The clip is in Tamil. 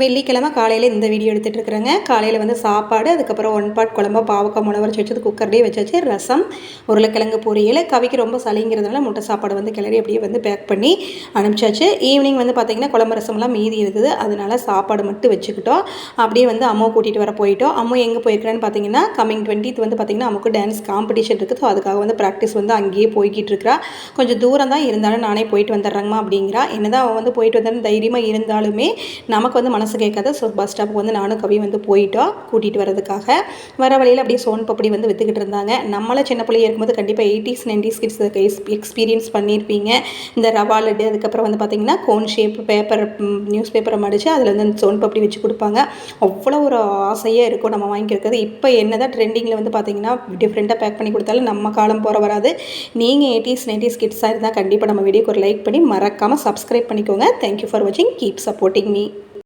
வெள்ளிக்கிழமை காலையில் இந்த வீடியோ எடுத்துகிட்டு இருக்கிறேங்க காலையில் வந்து சாப்பாடு அதுக்கப்புறம் ஒன் பாட் குழம்பு பாவக்காய் முளவரைச்சி வச்சது குக்கர்லேயே வச்சாச்சு ரசம் உருளைக்கிழங்கு பொரியல் கவிக்கு ரொம்ப சளிங்கிறதுனால முட்டை சாப்பாடு வந்து கிளறி அப்படியே வந்து பேக் பண்ணி அனுப்பிச்சாச்சு. ஈவினிங் வந்து பார்த்திங்கன்னா குழம்பு ரசம்லாம் மீதி இருந்தது. அதனால சாப்பாடு மட்டும் வச்சுக்கிட்டோம். அப்படியே வந்து அம்மாவை கூட்டிகிட்டு வர போயிட்டோம். அம்மா எங்கே போயிருக்கிறேன்னு பார்த்தீங்கன்னா கம்மிங் டுவெண்ட்டித் வந்து பார்த்திங்கன்னா அம்மாவுக்கு டான்ஸ் காம்படிஷன் இருக்குது. ஸோ அதுக்காக வந்து ப்ராக்டிஸ் வந்து அங்கேயே போய்கிட்டு இருக்கிறா. கொஞ்சம் தூரம் தான் இருந்தாலும் நானே போயிட்டு வந்துடுறேங்கம்மா அப்படிங்கிறா. என்னதான் அவன் வந்து போயிட்டு வந்தாலும் தைரியமாக இருந்தாலுமே நமக்கு வந்து மனசு கேட்காத ஸோ பஸ் ஸ்டாப்புக்கு வந்து நானும் கவி வந்து போயிட்டோம் கூட்டிகிட்டு வரதுக்காக வர வழியில் அப்படியே சோன் பப்படி வந்து விற்றுக்கிட்டு இருந்தாங்க. நம்மள சின்ன பிள்ளைய இருக்கும்போது கண்டிப்பாக எயிட்டிஸ் நைன்டிஸ் கிட்ஸ் எக்ஸ்பீரியன்ஸ் பண்ணியிருப்பீங்க இந்த ரவா லட்டு அதுக்கப்புறம் வந்து பார்த்திங்கன்னா கோன் ஷேப் பேப்பர் நியூஸ் பேப்பரை மடித்து அதில் வந்து அந்த சோன் பப்படி வச்சு கொடுப்பாங்க. அவ்வளோ ஒரு ஆசையாக இருக்கும் நம்ம வாங்கியிருக்கிறது. இப்போ என்ன தான் ட்ரெண்டிங்கில் வந்து பார்த்திங்கன்னா டிஃப்ரெண்ட்டாக பேக் பண்ணி கொடுத்தாலும் நம்ம காலம் போகிற வராது. நீங்கள் எயிட்டிஸ் நைன்டிஸ் கிட்ஸாக இருந்தால் கண்டிப்பாக நம்ம வீடியோக்கு ஒரு லைக் பண்ணி மறக்காமல் சப்ஸ்கிரைப் பண்ணிக்கோங்க. தேங்க்யூ ஃபார் வாட்சிங் கீப் சப்போர்ட்டிங் மீ